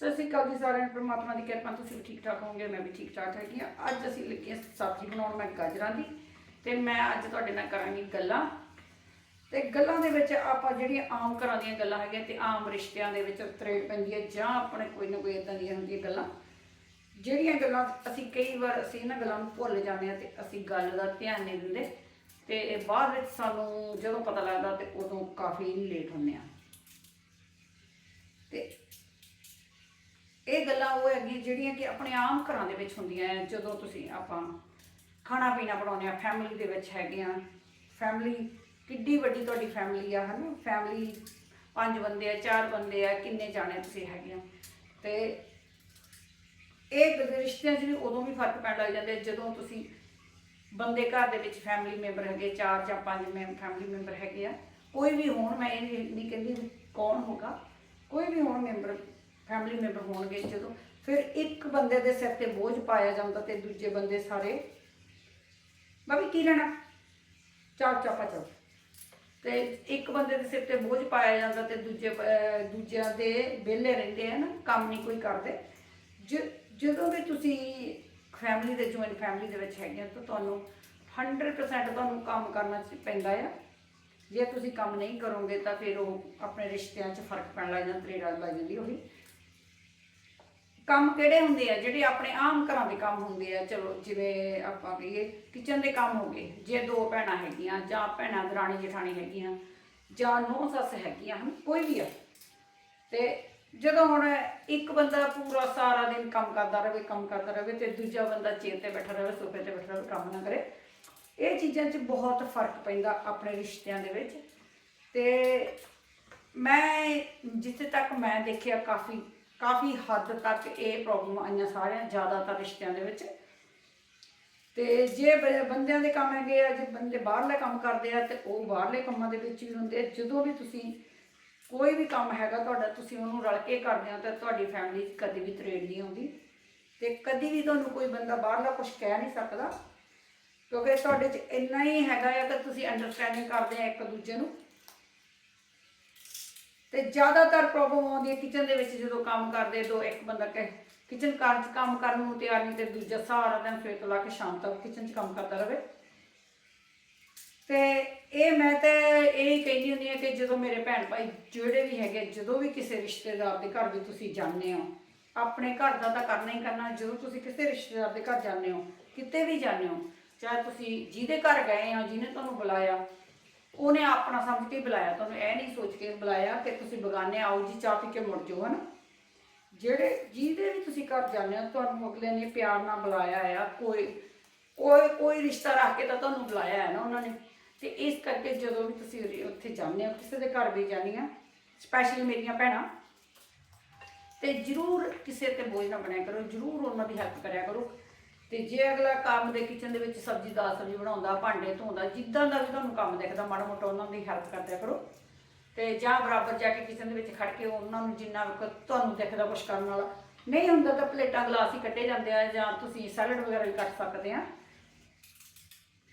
ਸਤਿ ਸ਼੍ਰੀ ਅਕਾਲ ਜੀ ਸਾਰਿਆਂ ਨੂੰ, ਪ੍ਰਮਾਤਮਾ ਦੀ ਕਿਰਪਾ ਤੁਸੀਂ ਵੀ ਠੀਕ ਠਾਕ ਹੋਵੋਗੇ, ਮੈਂ ਵੀ ਠੀਕ ਠਾਕ ਹੈਗੀ ਹਾਂ। ਅੱਜ ਅਸੀਂ ਲੱਗੇ ਹਾਂ ਸਬਜ਼ੀ ਬਣਾਉਣ, ਮੈਂ ਗਾਜਰਾਂ ਦੀ ਤੇ ਮੈਂ ਅੱਜ ਤੁਹਾਡੇ ਨਾਲ ਕਰਾਂਗੀ ਗੱਲਾਂ। ਤੇ ਗੱਲਾਂ ਦੇ ਵਿੱਚ ਆਪਾਂ ਜਿਹੜੀਆਂ ਆਮ ਘਰਾਂ ਦੀਆਂ ਗੱਲਾਂ ਹੈਗੀਆਂ ਤੇ ਆਮ ਰਿਸ਼ਤਿਆਂ ਦੇ ਵਿੱਚ ਤਰੇੜ ਪੈਂਦੀ ਹੈ ਜਾਂ ਆਪਣੇ ਕੋਈ ਨਾ ਕੋਈ ਇਦਾਂ ਦੀਆਂ ਹੁੰਦੀਆਂ ਗੱਲਾਂ। ਜਿਹੜੀਆਂ ਗੱਲਾਂ ਅਸੀਂ ਕਈ ਵਾਰ ਅਸੀਂ ਇਹਨਾਂ ਗੱਲਾਂ ਨੂੰ ਭੁੱਲ ਜਾਂਦੇ ਆ ਤੇ ਅਸੀਂ ਗੱਲ ਦਾ ਧਿਆਨ ਨਹੀਂ ਦਿੰਦੇ ਤੇ ਬਾਅਦ ਵਿੱਚ ਸਾਨੂੰ ਜਦੋਂ ਪਤਾ ਲੱਗਦਾ ਤੇ ਉਦੋਂ ਕਾਫੀ ਲੇਟ ਹੁੰਦੇ ਆ ਤੇ ਇਹ ਗੱਲਾਂ ਉਹ ਹੈਗੀਆਂ ਜਿਹੜੀਆਂ ਕਿ ਆਪਣੇ ਆਮ ਘਰਾਂ ਦੇ ਵਿੱਚ ਹੁੰਦੀਆਂ ਹੈ ਜਦੋਂ ਤੁਸੀਂ ਆਪਾਂ ਖਾਣਾ ਪੀਣਾ ਬਣਾਉਂਦੇ ਆ ਫੈਮਿਲੀ ਦੇ ਵਿੱਚ ਹੈਗੇ ਆ ਫੈਮਿਲੀ ਕਿੱਡੀ ਵੱਡੀ ਤੁਹਾਡੀ ਫੈਮਿਲੀ ਆ, ਹਨਾ? ਫੈਮਿਲੀ ਪੰਜ ਬੰਦੇ ਆ, ਚਾਰ ਬੰਦੇ ਆ, ਕਿੰਨੇ ਜਾਣੇ ਤੁਸੀਂ ਹੈਗੇ ਆ ਤੇ ਇਹ ਰਿਸ਼ਤਿਆਂ 'ਚ ਵੀ ਉਦੋਂ ਵੀ ਫ਼ਰਕ ਪੈਣ ਲੱਗ ਜਾਂਦੇ, ਜਦੋਂ ਤੁਸੀਂ ਬੰਦੇ ਘਰ ਦੇ ਵਿੱਚ ਫੈਮਿਲੀ ਮੈਂਬਰ ਹੈਗੇ, ਚਾਰ ਜਾਂ ਪੰਜ ਮੈਂ ਫੈਮਿਲੀ ਮੈਂਬਰ ਹੈਗੇ ਆ। ਕੋਈ ਵੀ ਹੋਣ, ਮੈਂ ਇਹ ਨਹੀਂ ਕਹਿੰਦੀ ਵੀ ਕੌਣ ਹੋਗਾ ਕੋਈ ਵੀ ਹੋਣ ਮੈਂਬਰ ਫੈਮਿਲੀ ਮੈਂਬਰ ਹੋਣਗੇ ਜਦੋਂ। ਫਿਰ ਇੱਕ ਬੰਦੇ ਦੇ ਸਿਰ ਤੇ ਬੋਝ ਪਾਇਆ ਜਾਂਦਾ ਤੇ ਦੂਜੇ ਬੰਦੇ ਸਾਰੇ ਬਾਬੀ ਕੀ ਲੈਣਾ? ਚਾਰ ਚਾਪਾ ਚਾਪ ਤੇ ਇੱਕ ਬੰਦੇ ਦੇ ਸਿਰ ਤੇ ਬੋਝ ਪਾਇਆ ਜਾਂਦਾ ਤੇ ਦੂਜੇ ਦੂਜਿਆਂ ਦੇ ਵਿਹਲੇ ਰਹਿੰਦੇ ਆ ਨਾ, ਕੰਮ ਨਹੀਂ ਕੋਈ ਕਰਦੇ। ਜਦੋਂ ਵੀ ਤੁਸੀਂ ਫੈਮਿਲੀ ਦੇ ਜੁਆਇੰਟ ਫੈਮਿਲੀ ਦੇ ਵਿੱਚ ਹੈਗੇ ਆ ਤਾਂ ਤੁਹਾਨੂੰ 100% ਤੁਹਾਨੂੰ ਕੰਮ ਕਰਨਾ ਚ- ਪੈਂਦਾ ਆ। ਜੇ ਤੁਸੀਂ ਕੰਮ ਨਹੀਂ ਕਰੋਗੇ ਤਾਂ ਫਿਰ ਉਹ ਆਪਣੇ ਰਿਸ਼ਤਿਆਂ 'ਚ ਫ਼ਰਕ ਪੈਣ ਲੱਗ ਜਾਂਦਾ, ਤਰੇੜਾ ਲੱਗ ਜਾਂਦੀ ਉਹੀ ਕੰਮ ਕਿਹੜੇ ਹੁੰਦੇ ਆ? ਜਿਹੜੇ ਆਪਣੇ ਆਮ ਘਰਾਂ ਦੇ ਕੰਮ ਹੁੰਦੇ ਆ, ਚਲੋ ਜਿਵੇਂ ਆਪਾਂ ਕਹੀਏ ਕਿਚਨ ਦੇ ਕੰਮ ਹੋ ਗਏ। ਜੇ ਦੋ ਭੈਣਾਂ ਹੈਗੀਆਂ, ਜਾਂ ਭੈਣਾਂ ਦਰਾਣੀ ਜਠਾਣੀ ਹੈਗੀਆਂ, ਜਾਂ ਨੂੰਹ ਸੱਸ ਹੈਗੀਆਂ ਹਨ, ਕੋਈ ਵੀ ਆ। ਤੇ ਜਦੋਂ ਹੁਣ ਇੱਕ ਬੰਦਾ ਪੂਰਾ ਸਾਰਾ ਦਿਨ ਕੰਮ ਕਰਦਾ ਰਹੇ ਕੰਮ ਕਰਦਾ ਰਹੇ ਤੇ ਦੂਜਾ ਬੰਦਾ ਚੇਅਰ ਤੇ ਬੈਠਾ ਰਹੇ ਸੋਫੇ ਤੇ ਬੈਠਾ ਰਹੇ ਕੰਮ ਨਾ ਕਰੇ, ਇਹ ਚੀਜ਼ਾਂ 'ਚ ਬਹੁਤ ਫ਼ਰਕ ਪੈਂਦਾ ਆਪਣੇ ਰਿਸ਼ਤਿਆਂ ਦੇ ਵਿੱਚ। ਤੇ ਮੈਂ ਜਿੱਥੇ ਤੱਕ ਮੈਂ ਦੇਖਿਆ ਕਾਫੀ ਕਾਫੀ ਹੱਦ ਤੱਕ ਇਹ ਪ੍ਰੋਬਲਮ ਆਈਆਂ ਸਾਰਿਆਂ, ਜ਼ਿਆਦਾਤਰ ਰਿਸ਼ਤਿਆਂ ਦੇ ਵਿੱਚ। ਤੇ ਜੇ ਬੰਦਿਆਂ ਦੇ ਕੰਮ ਹੈਗੇ ਆ, ਜੇ ਬੰਦੇ ਬਾਹਰਲੇ ਕੰਮ ਕਰਦੇ ਆ, ਤੇ ਉਹ ਬਾਹਰਲੇ ਕੰਮਾਂ ਦੇ ਵਿੱਚ ਵੀ ਹੁੰਦੇ ਜਦੋਂ ਵੀ ਤੁਸੀਂ ਕੋਈ ਵੀ ਕੰਮ ਹੈਗਾ ਤੁਹਾਡਾ, ਤੁਸੀਂ ਉਹਨੂੰ ਰਲ ਕੇ ਕਰਦੇ ਹੋ ਤਾਂ ਤੁਹਾਡੀ ਫੈਮਿਲੀ 'ਚ ਕਦੀ ਵੀ ਤਰੇੜ ਨਹੀਂ ਆਉਂਦੀ। ਤੇ ਕਦੀ ਵੀ ਤੁਹਾਨੂੰ ਕੋਈ ਬੰਦਾ ਬਾਹਰਲਾ ਕੁਝ ਕਹਿ ਨਹੀਂ ਸਕਦਾ, ਕਿਉਂਕਿ ਤੁਹਾਡੇ 'ਚ ਇੰਨਾ ਹੀ ਹੈਗਾ ਆ ਕਿ ਤੁਸੀਂ ਅੰਡਰਸਟੈਂਡਿੰਗ ਕਰਦੇ ਆ ਇੱਕ ਦੂਜੇ ਨੂੰ। ਤੇ ਜ਼ਿਆਦਾਤਰ ਪ੍ਰੋਬਲਮ ਆਉਂਦੀ ਹੈ ਕਿਚਨ ਦੇ ਵਿੱਚ ਜਦੋਂ ਕੰਮ ਕਰਦੇ ਦੋ ਇੱਕ ਬੰਦਾ ਕਿਚਨ ਘਰ 'ਚ ਕੰਮ ਕਰਨ ਨੂੰ ਤਿਆਰ ਨਹੀਂ ਤੇ ਦੂਜਾ ਸਾਰਾ ਦਿਨ ਸਵੇਰ ਤੋਂ ਲਾ ਕੇ ਸ਼ਾਮ ਤੱਕ ਕਿਚਨ 'ਚ ਕੰਮ ਕਰਦਾ ਰਹੇ ਤੇ ਇਹ ਮੈਂ ਤੇ ਇਹ ਕਹਿੰਦੀ ਹੁੰਦੀ ਹਾਂ ਕਿ ਜਦੋਂ ਮੇਰੇ ਭੈਣ ਭਾਈ ਜਿਹੜੇ ਵੀ ਹੈਗੇ, ਜਦੋਂ ਵੀ ਕਿਸੇ ਰਿਸ਼ਤੇਦਾਰ ਦੇ ਘਰ ਵੀ ਤੁਸੀਂ ਜਾਂਦੇ ਹੋ, ਆਪਣੇ ਘਰ ਦਾ ਤਾਂ ਕਰਨਾ ਹੀ ਕਰਨਾ, ਜਦੋਂ ਤੁਸੀਂ ਕਿਸੇ ਰਿਸ਼ਤੇਦਾਰ ਦੇ ਘਰ ਜਾਂਦੇ ਹੋ, ਕਿਤੇ ਵੀ ਜਾਂਦੇ ਹੋ, ਚਾਹੇ ਤੁਸੀਂ ਜਿਹਦੇ ਘਰ ਗਏ ਹੋ, ਜਿਹਨੇ ਤੁਹਾਨੂੰ ਬੁਲਾਇਆ ਉਹਨੇ ਆਪਣਾ ਸਮਝ ਕੇ ਬੁਲਾਇਆ, ਤੁਹਾਨੂੰ ਇਹ ਨਹੀਂ ਸੋਚ ਕੇ ਬੁਲਾਇਆ ਕਿ ਤੁਸੀਂ ਬਗਾਨੇ ਆਓ ਜੀ, ਚਾਹ ਪੀ ਕੇ ਮੁੜ ਜਾਓ, ਹਨਾ? ਜਿਹੜੇ ਜਿਹਦੇ ਵੀ ਤੁਸੀਂ ਘਰ ਜਾਂਦੇ ਹੋ, ਤੁਹਾਨੂੰ ਅਗਲੇ ਨੇ ਪਿਆਰ ਨਾਲ ਬੁਲਾਇਆ ਆ, ਕੋਈ ਕੋਈ ਕੋਈ ਰਿਸ਼ਤਾ ਰੱਖ ਕੇ ਤਾਂ ਤੁਹਾਨੂੰ ਬੁਲਾਇਆ ਹੈ ਨਾ ਉਹਨਾਂ ਨੇ। ਤੇ ਇਸ ਕਰਕੇ ਜਦੋਂ ਵੀ ਤੁਸੀਂ ਉੱਥੇ ਜਾਂਦੇ ਹੋ, ਕਿਸੇ ਦੇ ਘਰ ਵੀ ਜਾਂਦੀਆਂ ਸਪੈਸ਼ਲੀ ਮੇਰੀਆਂ ਭੈਣਾਂ, ਤੇ ਜਰੂਰ ਕਿਸੇ ਤੇ ਬੋਝ ਨਾ ਬਣਿਆ ਕਰੋ, ਜਰੂਰ ਉਹਨਾਂ ਦੀ ਹੈਲਪ ਕਰਿਆ ਕਰੋ। ਤੇ ਜੇ ਅਗਲਾ ਕੰਮ ਦੇ ਕਿਚਨ ਦੇ ਵਿੱਚ ਸਬਜ਼ੀ ਦਾਲ ਸਬਜ਼ੀ ਬਣਾਉਂਦਾ, ਭਾਂਡੇ ਧੋਂਦਾ, ਜਿੱਦਾਂ ਦਾ ਵੀ ਤੁਹਾਨੂੰ ਕੰਮ ਦਿਖਦਾ, ਮਾੜਾ ਮੋਟਾ ਉਹਨਾਂ ਦੀ ਹੈਲਪ ਕਰਦਿਆ ਕਰੋ। ਤੇ ਜਾਂ ਬਰਾਬਰ ਜਾ ਕੇ ਕਿਚਨ ਦੇ ਵਿੱਚ ਖੜ ਕੇ ਉਹਨਾਂ ਨੂੰ ਜਿੰਨਾ ਤੁਹਾਨੂੰ ਦਿਖਦਾ ਕੁਛ ਕਰਨ ਵਾਲਾ। ਨਹੀਂ ਹੁੰਦਾ ਤਾਂ ਪਲੇਟਾਂ ਗਲਾਸ ਹੀ ਕੱਢੇ ਜਾਂਦੇ ਆ ਜਾਂ ਤੁਸੀਂ ਸੈਲਡ ਵਗੈਰਾ ਵੀ ਕੱਟ ਸਕਦੇ ਆ।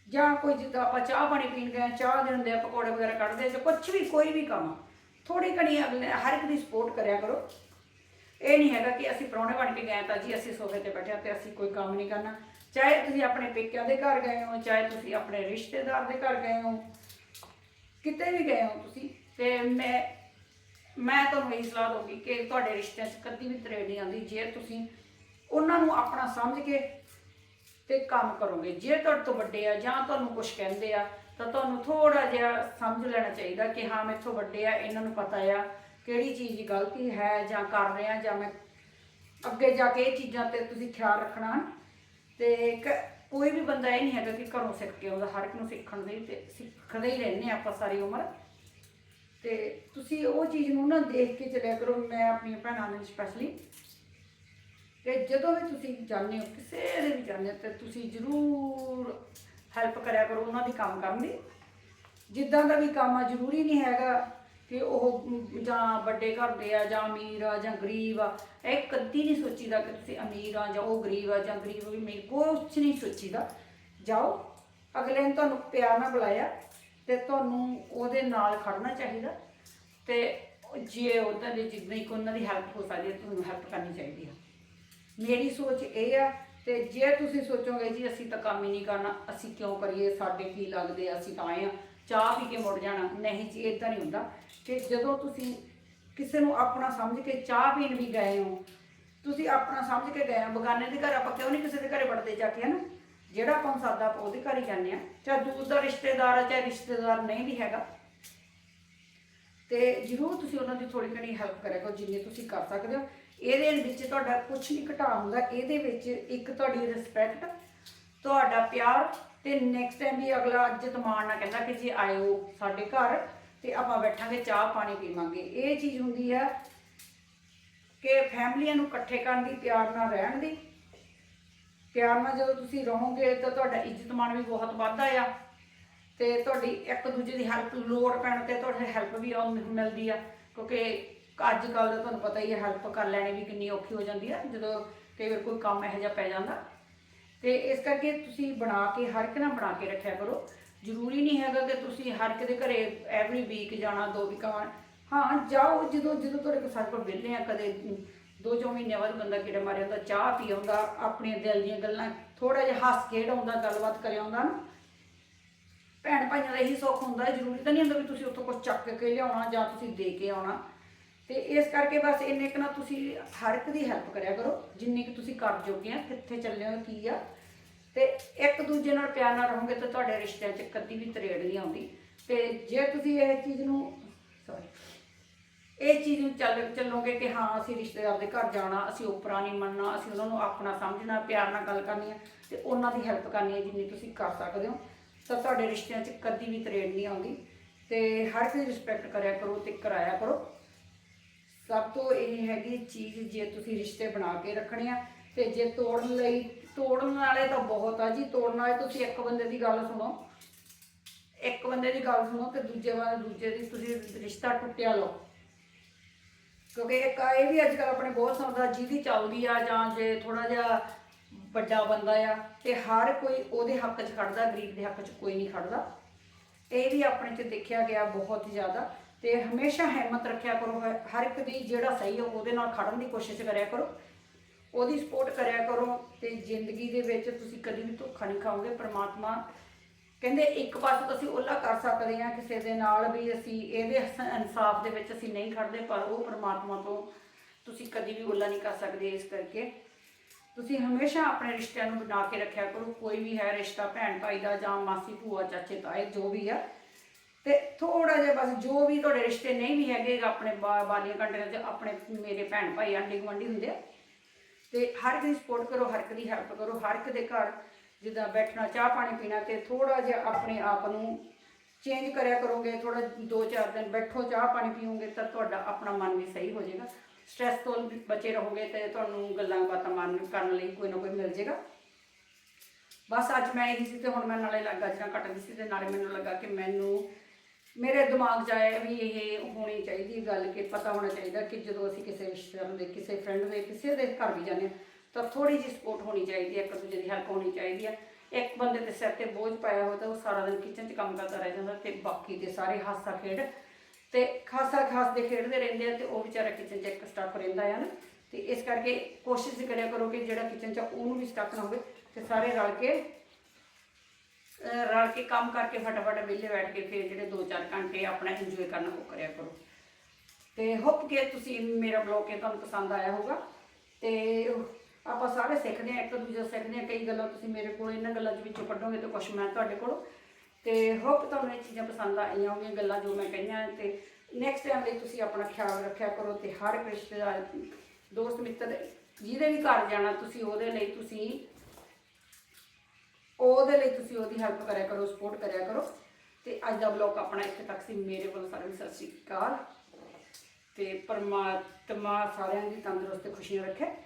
ਜਾਂ ਕੋਈ ਜਿੱਦਾਂ ਆਪਾਂ ਚਾਹ ਪਾਣੀ ਪੀਣ ਗਏ ਚਾਹ ਦੇ ਹੁੰਦੇ ਆ, ਪਕੌੜੇ ਵਗੈਰਾ ਕੱਢਦੇ ਆ, ਜਾਂ ਕੁਝ ਵੀ, ਕੋਈ ਵੀ ਕੰਮ ਥੋੜੀ ਘਣੀ ਅਗਲੇ ਹਰ ਇੱਕ ਦੀ ਸਪੋਰਟ ਕਰਿਆ ਕਰੋ। ਇਹ ਨਹੀਂ ਹੈਗਾ ਕਿ ਅਸੀਂ ਪ੍ਰਾਹੁਣੇ ਬਣ ਕੇ ਗਏ ਤਾਂ ਜੀ ਅਸੀਂ ਸੋਫੇ ਤੇ ਬੈਠੇ ਹਾਂ ਤੇ ਅਸੀਂ ਕੋਈ ਕੰਮ ਨਹੀਂ ਕਰਨਾ। ਚਾਹੇ ਤੁਸੀਂ ਆਪਣੇ ਪੇਕਿਆਂ ਦੇ ਘਰ ਗਏ ਹੋ, ਚਾਹੇ ਤੁਸੀਂ ਆਪਣੇ ਰਿਸ਼ਤੇਦਾਰ ਦੇ ਘਰ ਗਏ ਹੋ, ਕਿਤੇ ਵੀ ਗਏ ਹੋ ਤੁਸੀਂ, ਤੇ ਮੈਂ ਮੈਂ ਤੁਹਾਨੂੰ ਇਹ ਸਲਾਹ ਦਊਂਗੀ ਕਿ ਤੁਹਾਡੇ ਰਿਸ਼ਤਿਆਂ 'ਚ ਕਦੀ ਵੀ ਤਰੇੜ ਨਹੀਂ ਆਉਂਦੀ। ਜੇ ਤੁਸੀਂ ਉਹਨਾਂ ਨੂੰ ਆਪਣਾ ਸਮਝ ਕੇ ਤੇ ਕੰਮ ਕਰੋਗੇ, ਜੇ ਤੁਹਾਡੇ ਤੋਂ ਵੱਡੇ ਆ ਜਾਂ ਤੁਹਾਨੂੰ ਕੁਝ ਕਹਿੰਦੇ ਆ, ਤਾਂ ਤੁਹਾਨੂੰ ਥੋੜਾ ਜਿਹਾ ਸਮਝ ਲੈਣਾ ਚਾਹੀਦਾ ਕਿ ਹਾਂ, ਮੈਥੋਂ ਵੱਡੇ ਆ, ਇਹਨਾਂ ਨੂੰ ਪਤਾ ਆ। ਕਿਹੜੀ ਚੀਜ਼ ਦੀ ਗਲਤੀ ਹੈ ਜਾਂ ਕਰ ਰਿਹਾ ਜਾਂ ਮੈਂ ਅੱਗੇ ਜਾ ਕੇ ਇਹ ਚੀਜ਼ਾਂ ਤੇ ਤੁਸੀਂ ਖਿਆਲ ਰੱਖਣਾ ਹਨ। ਤੇ ਕ- ਕੋਈ ਵੀ ਬੰਦਾ ਇਹ ਨਹੀਂ ਹੈਗਾ ਕਿ ਘਰੋਂ ਸਿੱਖ ਕੇ ਆਉਂਦਾ, ਹਰ ਇੱਕ ਨੂੰ ਸਿੱਖਣ ਦੇ ਤੇ ਸਿੱਖਦੇ ਹੀ ਰਹਿੰਦੇ ਹਾਂ ਆਪਾਂ ਸਾਰੀ ਉਮਰ। ਤੇ ਤੁਸੀਂ ਉਹ ਚੀਜ਼ ਨੂੰ ਨਾ ਦੇਖ ਕੇ ਚੱਲਿਆ ਕਰੋ, ਮੈਂ ਆਪਣੀਆਂ ਭੈਣਾਂ ਨੂੰ ਸਪੈਸ਼ਲੀ ਕਿ ਜਦੋਂ ਵੀ ਤੁਸੀਂ ਜਾਂਦੇ ਹੋ, ਕਿਸੇ ਦੇ ਵੀ ਜਾਂਦੇ ਹੋ, ਤੇ ਤੁਸੀਂ ਜ਼ਰੂਰ ਹੈਲਪ ਕਰਿਆ ਕਰੋ ਉਹਨਾਂ ਦੀ ਕੰਮ ਕਰਨ ਦੀ। ਜਿੱਦਾਂ ਦਾ ਵੀ ਕੰਮ ਆ, ਜ਼ਰੂਰੀ ਨਹੀਂ ਹੈਗਾ ਕਿ ਉਹ ਜਾਂ ਵੱਡੇ ਘਰ ਦੇ ਆ ਜਾਂ ਅਮੀਰ ਆ ਜਾਂ ਗਰੀਬ ਆ, ਇਹ ਕਦੀ ਨਹੀਂ ਸੋਚੀਦਾ ਕਿ ਤੁਸੀਂ ਅਮੀਰ ਆ ਜਾਂ ਉਹ ਗਰੀਬ ਆ ਜਾਂ ਗਰੀਬ ਵੀ ਮੇਰੀ ਕੁਛ ਨਹੀਂ ਸੋਚੀਦਾ। ਜਾਓ, ਅਗਲੇ ਨੇ ਤੁਹਾਨੂੰ ਪਿਆਰ ਨਾਲ ਬੁਲਾਇਆ ਤੇ ਤੁਹਾਨੂੰ ਉਹਦੇ ਨਾਲ ਖੜਨਾ ਚਾਹੀਦਾ ਤੇ ਜੇ ਉਹਨਾਂ ਦੇ ਜਿੰਨੀ ਕੁ ਉਹਨਾਂ ਦੀ ਹੈਲਪ ਹੋ ਸਕਦੀ ਹੈ, ਤੁਹਾਨੂੰ ਹੈਲਪ ਕਰਨੀ ਚਾਹੀਦੀ ਆ। ਮੇਰੀ ਸੋਚ ਇਹ ਆ ਤੇ ਜੇ ਤੁਸੀਂ ਸੋਚੋਗੇ ਜੀ ਅਸੀਂ ਤਾਂ ਕੰਮ ਹੀ ਨਹੀਂ ਕਰਨਾ, ਅਸੀਂ ਕਿਉਂ ਕਰੀਏ, ਸਾਡੇ ਕੀ ਲੱਗਦੇ ਅਸੀਂ ਤਾਂ ਆਏ ਆ, ਚਾਹ ਪੀ ਕੇ ਮੁੜ ਜਾਣਾ। ਨਹੀਂ ਜੀ ਇਦਾਂ ਨਹੀਂ ਹੁੰਦਾ। ਕਿ ਜਦੋਂ ਤੁਸੀਂ ਕਿਸੇ ਨੂੰ ਆਪਣਾ ਸਮਝ ਕੇ ਚਾਹ ਪੀਣ ਵੀ ਗਏ ਹੋ, ਤੁਸੀਂ ਆਪਣਾ ਸਮਝ ਕੇ ਗਏ ਹੋ, ਬਗਾਨੇ ਦੇ ਘਰ ਆਪਾਂ ਕਿਉਂ ਨਹੀਂ ਕਿਸੇ ਦੇ ਘਰੇ ਵੜਦੇ ਜਾ ਕੇ ਹਨਾ? ਜਿਹੜਾ ਆਪਾਂ ਨੂੰ ਸਾਦਾ ਆਪਾਂ ਉਹਦੇ ਘਰ ਹੀ ਜਾਂਦੇ ਆ ਚਾਹੇ ਦੂਰ ਦਾ ਰਿਸ਼ਤੇਦਾਰ ਆ, ਚਾਹੇ ਰਿਸ਼ਤੇਦਾਰ ਨਹੀਂ ਵੀ ਹੈਗਾ। ਤੇ ਜ਼ਰੂਰ ਤੁਸੀਂ ਉਹਨਾਂ ਦੀ ਥੋੜੀ ਘਣੀ ਹੈਲਪ ਕਰਿਆ ਕਰੋ ਜਿੰਨੀ ਤੁਸੀਂ ਕਰ ਸਕਦੇ ਹੋ। ਇਹਦੇ ਵਿੱਚ ਤੁਹਾਡਾ ਕੁਝ ਨਹੀਂ ਘਟਾ ਹੁੰਦਾ, ਇਹਦੇ ਵਿੱਚ ਇੱਕ ਤੁਹਾਡੀ ਰਿਸਪੈਕਟ ਤੁਹਾਡਾ ਪਿਆਰ, ਤੇ ਨੈਕਸਟ ਟਾਈਮ ਵੀ ਅਗਲਾ ਇੱਜ਼ਤ ਮਾਣ ਨਾਲ ਕਹਿੰਦਾ ਕਿ ਜੀ ਆਇਓ ਸਾਡੇ ਘਰ ਤੇ ਆਪਾਂ ਬੈਠਾਂਗੇ, ਚਾਹ ਪਾਣੀ ਪੀਵਾਂਗੇ। ਇਹ ਚੀਜ਼ ਹੁੰਦੀ ਆ ਕਿ ਫੈਮਲੀਆਂ ਨੂੰ ਇਕੱਠੇ ਕਰਨ ਦੀ, ਪਿਆਰ ਨਾਲ ਰਹਿਣ ਦੀ। ਪਿਆਰ ਨਾਲ ਜਦੋਂ ਤੁਸੀਂ ਰਹੋਗੇ ਤਾਂ ਤੁਹਾਡਾ ਇੱਜ਼ਤ ਮਾਣ ਵੀ ਬਹੁਤ ਵੱਧਦਾ ਆ। ਤੇ ਤੁਹਾਡੀ ਇੱਕ ਦੂਜੇ ਦੀ ਹੈਲਪ ਲੋੜ ਪੈਣ ਤੇ ਤੁਹਾਡੀ ਹੈਲਪ ਵੀ ਆਉਂ ਮਿਲਦੀ ਆ। ਕਿਉਂਕਿ ਅੱਜ ਕੱਲ੍ਹ ਦਾ ਤੁਹਾਨੂੰ ਪਤਾ ਹੀ ਹੈ ਹੈਲਪ ਕਰ ਲੈਣੀ ਵੀ ਕਿੰਨੀ ਔਖੀ ਹੋ ਜਾਂਦੀ ਆ, ਜਦੋਂ ਕਈ ਵਾਰ ਕੋਈ ਕੰਮ ਇਹੋ ਜਿਹਾ ਪੈ ਜਾਂਦਾ। ਤੇ ਇਸ ਕਰਕੇ ਤੁਸੀਂ ਬਣਾ ਕੇ, ਹਰ ਇੱਕ ਨਾਲ ਬਣਾ ਕੇ ਰੱਖਿਆ ਕਰੋ। ਜ਼ਰੂਰੀ ਨਹੀਂ ਹੈਗਾ ਕਿ ਤੁਸੀਂ ਹਰ ਇੱਕ ਦੇ ਘਰੇ ਐਵਰੀ ਵੀਕ ਜਾਣਾ, ਦੋ ਵੀਕਾਂ ਹਾਂ, ਜਾਓ, ਜਦੋਂ ਜਦੋਂ ਤੁਹਾਡੇ ਕੋਲ ਸਾਡੇ ਕੋਲ ਵਿਹਲੇ ਆ, ਕਦੇ ਦੋ ਚੌ ਮਹੀਨੇ ਬਾਅਦ ਬੰਦਾ ਕਿਹੜਾ ਮਾਰਿਆ ਹੁੰਦਾ, ਚਾਹ ਪੀ ਆਉਂਦਾ ਆਪਣੀਆਂ ਦਿਲ ਦੀਆਂ ਗੱਲਾਂ ਥੋੜਾ ਜਿਹਾ ਹੱਸ ਖੇਡ ਆਉਂਦਾ, ਗੱਲਬਾਤ ਕਰਿਆ ਆਉਂਦਾ ਨਾ। ਭੈਣ ਭਾਈਆਂ ਦਾ ਇਹੀ ਸੁੱਖ ਹੁੰਦਾ ਜ਼ਰੂਰੀ ਤਾਂ ਨਹੀਂ ਹੁੰਦਾ ਵੀ ਤੁਸੀਂ ਉੱਥੋਂ ਕੁਝ ਚੱਕ ਕੇ ਲਿਆਉਣਾ ਜਾਂ ਤੁਸੀਂ ਦੇ ਕੇ ਆਉਣਾ। ਤੇ ਇਸ ਕਰਕੇ ਬਸ ਇੰਨੇ ਕੁ ਨਾ ਤੁਸੀਂ ਹਰ ਇੱਕ ਦੀ ਹੈਲਪ ਕਰਿਆ ਕਰੋ, ਜਿੰਨੀ ਕਿ ਤੁਸੀਂ ਕਰ ਜੋਗੇ ਆ, ਕਿੱਥੇ ਚੱਲੇ ਹੋ, ਕੀ ਆ ਤੇ ਇੱਕ ਦੂਜੇ ਨਾਲ ਪਿਆਰ ਨਾਲ ਰਹੋਗੇ ਤਾਂ ਤੁਹਾਡੇ ਰਿਸ਼ਤਿਆਂ 'ਚ ਕਦੀ ਵੀ ਤਰੇੜ ਨਹੀਂ ਆਉਂਦੀ। ਤੇ ਜੇ ਤੁਸੀਂ ਇਹ ਚੀਜ਼ ਨੂੰ ਸੌਰੀ ਇਹ ਚੀਜ਼ ਨੂੰ ਚੱਲ, ਚੱਲੋਗੇ ਕਿ ਹਾਂ, ਅਸੀਂ ਰਿਸ਼ਤੇਦਾਰ ਦੇ ਘਰ ਜਾਣਾ, ਅਸੀਂ ਉਪਰਾ ਨਹੀਂ ਮੰਨਣਾ, ਅਸੀਂ ਉਹਨਾਂ ਨੂੰ ਆਪਣਾ ਸਮਝਣਾ, ਪਿਆਰ ਨਾਲ ਗੱਲ ਕਰਨੀ ਹੈ ਤੇ ਉਹਨਾਂ ਦੀ ਹੈਲਪ ਕਰਨੀ ਹੈ ਜਿੰਨੀ ਤੁਸੀਂ ਕਰ ਸਕਦੇ ਹੋ, ਤਾਂ ਤੁਹਾਡੇ ਰਿਸ਼ਤਿਆਂ 'ਚ ਕਦੀ ਵੀ ਤਰੇੜ ਨਹੀਂ ਆਉਂਦੀ। ਤੇ ਹਰ ਕਿਸੇ ਰਿਸਪੈਕਟ ਕਰਿਆ ਕਰੋ ਤੇ ਕਰਾਇਆ ਕਰੋ। ਸਭ ਤੋਂ ਇਹ ਹੈਗੀ ਚੀਜ਼ ਜੇ ਤੁਸੀਂ ਰਿਸ਼ਤੇ ਬਣਾ ਕੇ ਰੱਖਣੇ ਆ, ਤੇ ਜੇ ਤੋੜਨ ਲਈ ਤੋੜਨ ਵਾਲੇ ਤਾਂ ਬਹੁਤ ਆ ਜੀ, ਤੋੜਨ ਵਾਲੇ ਤੁਸੀਂ ਇੱਕ ਬੰਦੇ ਦੀ ਗੱਲ ਸੁਣੋ। ਇੱਕ ਬੰਦੇ ਦੀ ਗੱਲ ਸੁਣੋ ਤੇ ਦੂਜੇ ਵਾਲੇ, ਦੂਜੇ ਦੀ ਤੁਸੀਂ ਰਿਸ਼ਤਾ ਟੁੱਟਿਆ ਲਓ। ਕਿਉਂਕਿ ਇੱਕ ਇਹ ਵੀ ਅੱਜ ਕੱਲ ਆਪਣੇ ਬਹੁਤ ਸੁਣਦਾ ਜਿਹਦੀ ਚੱਲਦੀ ਆ ਜਾਂ ਜੇ ਥੋੜਾ ਜਿਹਾ ਵੱਡਾ ਬੰਦਾ ਆ, ਤੇ ਹਰ ਕੋਈ ਉਹਦੇ ਹੱਕ 'ਚ ਖੜਦਾ, ਗਰੀਬ ਦੇ ਹੱਕ 'ਚ ਕੋਈ ਨਹੀਂ ਖੜਦਾ। ਇਹ ਵੀ ਆਪਣੇ 'ਚ ਦੇਖਿਆ ਗਿਆ ਬਹੁਤ ਜ਼ਿਆਦਾ ਤੇ ਹਮੇਸ਼ਾ ਹਿੰਮਤ ਰੱਖਿਆ ਕਰੋ, ਹਰ ਇੱਕ ਦੀ ਜਿਹੜਾ ਸਹੀ ਹੈ ਉਹਦੇ ਨਾਲ ਖੜਨ ਦੀ ਕੋਸ਼ਿਸ਼ ਕਰਿਆ ਕਰੋ। ਉਹਦੀ ਸਪੋਰਟ ਕਰਿਆ ਕਰੋ ਤੇ ਜ਼ਿੰਦਗੀ ਦੇ ਵਿੱਚ ਤੁਸੀਂ ਕਦੀ ਵੀ ਧੋਖਾ ਨਹੀਂ ਖਾਓਗੇ, ਪ੍ਰਮਾਤਮਾ ਕਹਿੰਦੇ ਇੱਕ ਪਾਸੇ ਤਾਂ ਅਸੀਂ ਉਹਲਾ ਕਰ ਸਕਦੇ ਹਾਂ ਕਿਸੇ ਦੇ ਨਾਲ ਵੀ ਅਸੀਂ, ਇਹਦੇ ਇਨਸਾਫ ਦੇ ਵਿੱਚ ਅਸੀਂ ਨਹੀਂ ਖੜਦੇ ਪਰ ਉਹ ਪ੍ਰਮਾਤਮਾ ਤੋਂ ਤੁਸੀਂ ਕਦੀ ਵੀ ਉਹਲਾ ਨਹੀਂ ਕਰ ਸਕਦੇ ਇਸ ਕਰਕੇ। ਤੁਸੀਂ ਹਮੇਸ਼ਾ ਆਪਣੇ ਰਿਸ਼ਤਿਆਂ ਨੂੰ ਬਣਾ ਕੇ ਰੱਖਿਆ ਕਰੋ, ਕੋਈ ਵੀ ਹੈ ਰਿਸ਼ਤਾ, ਭੈਣ ਭਾਈ ਦਾ ਜਾਂ ਮਾਸੀ, ਭੂਆ, ਚਾਚੇ, ਤਾਏ, ਜੋ ਵੀ ਆ। ਤੇ ਥੋੜਾ ਜਿਹਾ ਬਸ ਜੋ ਵੀ ਤੁਹਾਡੇ ਰਿਸ਼ਤੇ ਨਹੀਂ ਵੀ ਹੈਗੇ, ਆਪਣੇ ਬਾਲੀਆਂ ਕੰਟਰੀਆਂ 'ਚ ਆਪਣੇ ਮੇਰੇ ਭੈਣ ਭਾਈ ਆਂਢੀ ਗੁਆਂਢੀ ਹੁੰਦੇ ਆ ਤੇ ਹਰ ਇੱਕ ਦੀ ਸਪੋਰਟ ਕਰੋ, ਹਰ ਇੱਕ ਦੀ ਹੈਲਪ ਕਰੋ, ਹਰ ਇੱਕ ਦੇ ਘਰ ਜਿੱਦਾਂ ਬੈਠਣਾ, ਚਾਹ ਪਾਣੀ ਪੀਣਾ ਤੇ ਥੋੜਾ ਜਿਹਾ ਆਪਣੇ ਆਪ ਨੂੰ ਚੇਂਜ ਕਰਿਆ ਕਰੋਗੇ ਥੋੜਾ ਦੋ ਚਾਰ ਦਿਨ ਬੈਠੋ, ਚਾਹ ਪਾਣੀ ਪੀਓਗੇ ਤਾਂ ਤੁਹਾਡਾ ਆਪਣਾ ਮਨ ਵੀ ਸਹੀ ਹੋ ਜਾਏਗਾ। ਸਟ੍ਰੈਸ ਤੋਂ ਬਚੇ ਰਹੋਗੇ ਤੇ ਤੁਹਾਨੂੰ ਗੱਲਾਂ ਬਾਤਾਂ ਮਨ ਕਰਨ ਲਈ ਕੋਈ ਨਾ ਕੋਈ ਮਿਲ ਜਾਏਗਾ। ਬਸ ਅੱਜ ਮੈਂ ਇਹੀ ਸੀ ਤੇ ਹੁਣ ਮੈਂ ਨਾਲੇ ਲੱਗਾ ਜਿਹੜਾ ਕੱਟਦੀ ਸੀ ਤੇ ਨਾਲੇ ਮੈਨੂੰ ਲੱਗਾ ਕਿ ਮੈਨੂੰ ਮੇਰੇ ਦਿਮਾਗ 'ਚ ਆਇਆ ਵੀ ਇਹ ਹੋਣੀ ਚਾਹੀਦੀ ਗੱਲ ਕਿ ਪਤਾ ਹੋਣਾ ਚਾਹੀਦਾ ਕਿ ਜਦੋਂ ਅਸੀਂ ਕਿਸੇ ਰਿਸ਼ਤੇਦਾਰ ਦੇ, ਕਿਸੇ ਫਰੈਂਡ ਦੇ, ਕਿਸੇ ਦੇ ਘਰ ਵੀ ਜਾਂਦੇ ਹਾਂ, ਤਾਂ ਥੋੜੀ ਜਿਹੀ ਸਪੋਰਟ ਹੋਣੀ ਚਾਹੀਦੀ ਹੈ, ਇੱਕ ਦੂਜੇ ਦੀ ਹੈਲਪ ਹੋਣੀ ਚਾਹੀਦੀ ਹੈ। ਇੱਕ ਬੰਦੇ ਦੇ ਸਿਰ ਤੇ ਬੋਝ ਪਾਇਆ ਹੋਇਆ ਤਾਂ ਉਹ ਸਾਰਾ ਦਿਨ ਕਿਚਨ 'ਚ ਕੰਮ ਕਰਦਾ ਰਹਿ ਜਾਂਦਾ ਤੇ ਬਾਕੀ ਦੇ ਸਾਰੇ ਹਾਸਾ ਖੇਡ ਤੇ ਖਾਸਾ ਖਾਸ ਦੇ ਖੇਡਦੇ ਰਹਿੰਦੇ ਆ ਤੇ ਉਹ ਵਿਚਾਰਾ ਕਿਚਨ 'ਚ ਇੱਕ ਸਟੱਕ ਰਹਿੰਦਾ ਆ ਨਾ। ਤੇ ਇਸ ਕਰਕੇ ਕੋਸ਼ਿਸ਼ ਕਰਿਆ ਕਰੋ ਕਿ ਜਿਹੜਾ ਕਿਚਨ 'ਚ ਉਹਨੂੰ ਵੀ ਸਟੱਕ ਨਾ ਹੋਵੇ ਤੇ ਸਾਰੇ ਰਲ ਕੇ ਰਲ ਕੇ ਕੰਮ ਕਰਕੇ ਫਟਾਫਟ ਵਿਹਲੇ ਬੈਠ ਕੇ ਫਿਰ ਜਿਹੜੇ 2-4 ਘੰਟੇ ਆਪਣਾ ਇੰਜੋਏ ਕਰਨਾ ਉਹ ਕਰਿਆ ਕਰੋ। ਤੇ ਹੋਪ ਕਿ ਤੁਸੀਂ ਮੇਰਾ ਬਲੌਗ ਇਹ ਤੁਹਾਨੂੰ ਪਸੰਦ ਆਇਆ ਹੋਊਗਾ। ਤੇ ਆਪਾਂ ਸਾਰੇ ਸਿੱਖਦੇ ਆ ਇੱਕ ਦੂਜੇ ਸਿੱਖਦੇ ਆ ਕਈ ਗੱਲਾਂ ਤੁਸੀਂ ਮੇਰੇ ਕੋਲ ਇਹਨਾਂ ਗੱਲਾਂ ਦੇ ਵਿੱਚੋਂ ਕੱਢੋਗੇ ਤੇ ਕੁਝ ਮੈਂ ਤੁਹਾਡੇ ਕੋਲੋਂ। ਤੇ ਹੋਪ ਤੁਹਾਨੂੰ ਇਹ ਚੀਜ਼ਾਂ ਪਸੰਦ ਆਈਆਂ ਹੋਣਗੀਆਂ, ਗੱਲਾਂ ਜੋ ਮੈਂ ਕਹੀਆਂ ਤੇ ਨੈਕਸਟ ਟਾਈਮ ਲਈ ਤੁਸੀਂ ਆਪਣਾ ਖਿਆਲ ਰੱਖਿਆ ਕਰੋ ਤੇ ਹਰ ਇੱਕ ਰਿਸ਼ਤੇਦਾਰ, ਦੋਸਤ ਮਿੱਤਰ ਜਿਹਦੇ ਵੀ ਘਰ ਜਾਣਾ ਤੁਸੀਂ ਉਹਦੇ ਲਈ ਤੁਸੀਂ ਉਹਦੇ ਲਈ ਤੁਸੀਂ ਉਹਦੀ ਹੈਲਪ ਕਰਿਆ ਕਰੋ ਸਪੋਰਟ ਕਰਿਆ ਕਰੋ। ਤੇ ਅੱਜ ਦਾ ਬਲੌਗ ਆਪਣਾ ਇੱਥੇ ਤੱਕ ਸੀ। ਮੇਰੇ ਵੱਲੋਂ ਸਾਰਿਆਂ ਨੂੰ ਸਤਿ ਸ਼੍ਰੀ ਅਕਾਲ। ਤੇ ਪਰਮਾਤਮਾ ਸਾਰਿਆਂ ਦੀ ਤੰਦਰੁਸਤ ਖੁਸ਼ੀਆਂ ਰੱਖੇ।